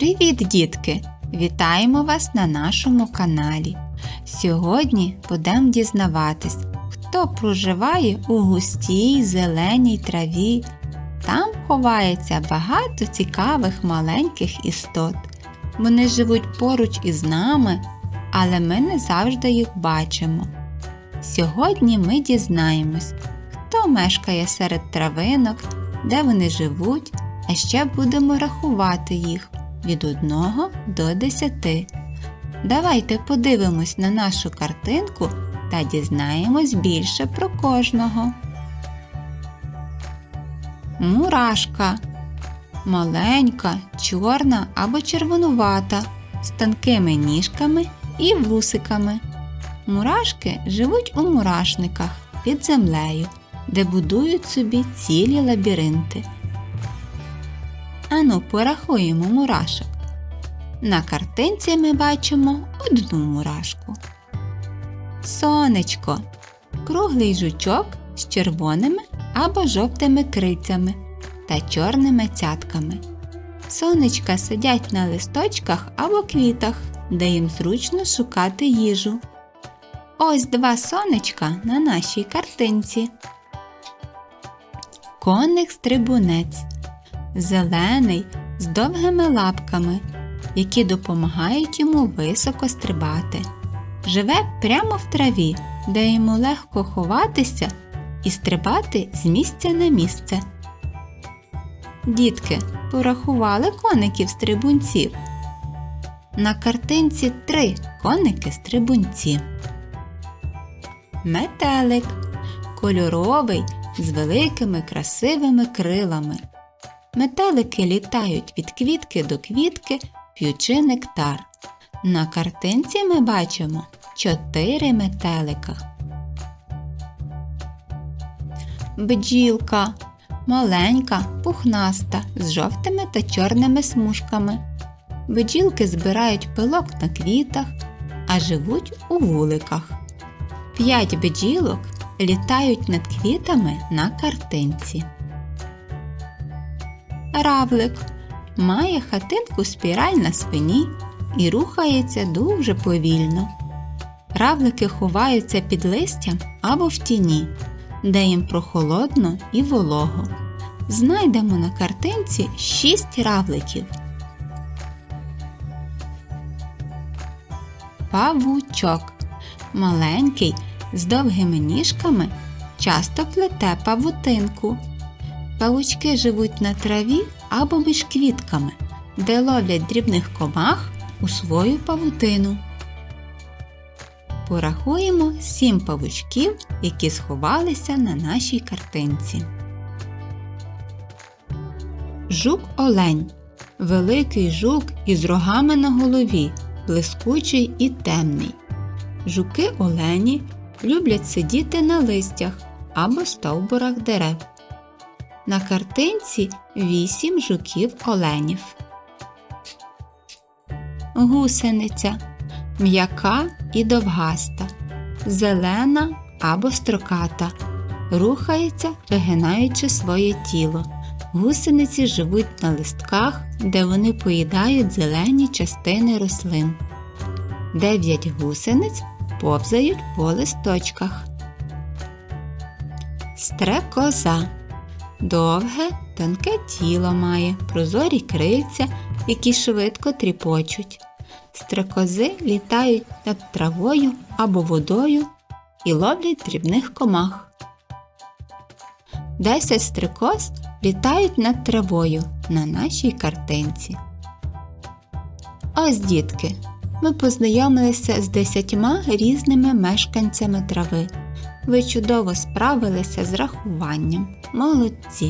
Привіт, дітки! Вітаємо вас на нашому каналі. Сьогодні будемо дізнаватись, хто проживає у густій зеленій траві. Там ховається багато цікавих маленьких істот. Вони живуть поруч із нами, але ми не завжди їх бачимо. Сьогодні ми дізнаємось, хто мешкає серед травинок, де вони живуть, а ще будемо рахувати їх від 1 до 10. Давайте подивимось на нашу картинку та дізнаємось більше про кожного. Мурашка маленька, чорна або червонувата, з тонкими ніжками і вусиками. Мурашки живуть у мурашниках під землею, де будують собі цілі лабіринти. Ану, порахуємо мурашок. На картинці ми бачимо одну мурашку. Сонечко круглий жучок з червоними або жовтими крильцями та чорними цятками. Сонечка сидять на листочках або квітах, де їм зручно шукати їжу. Ось два сонечка на нашій картинці. Коник стрибунець зелений з довгими лапками, які допомагають йому високо стрибати. Живе прямо в траві, де йому легко ховатися і стрибати з місця на місце. Дітки порахували коників стрибунців. На картинці три коники стрибунці. Метелик кольоровий з великими красивими крилами. Метелики літають від квітки до квітки, п'ючи нектар. На картинці ми бачимо чотири метелика. Бджілка маленька, пухнаста, з жовтими та чорними смужками. Бджілки збирають пилок на квітах, а живуть у вуликах. П'ять бджілок літають над квітами на картинці. Равлик має хатинку спіраль на спині і рухається дуже повільно. Равлики ховаються під листям або в тіні, де їм прохолодно і волого. Знайдемо на картинці шість равликів. Павучок маленький з довгими ніжками часто плете павутинку. Павучки живуть на траві або між квітками, де ловлять дрібних комах у свою павутину. Порахуємо сім павучків, які сховалися на нашій картинці. Жук олень великий жук із рогами на голові, блискучий і темний. Жуки олені люблять сидіти на листях або стовбурах дерев. На картинці вісім жуків оленів. Гусениця м'яка і довгаста, зелена або строката, рухається, вигинаючи своє тіло. Гусениці живуть на листках, де вони поїдають зелені частини рослин. Дев'ять гусениць повзають по листочках. Стрекоза довге, тонке тіло має, прозорі крильця, які швидко тріпочуть. Стрекози літають над травою або водою і ловлять дрібних комах. Десять стрекоз літають над травою на нашій картинці. Ось, дітки, ми познайомилися з десятьма різними мешканцями трави. Ви чудово справилися з рахуванням. Молодці!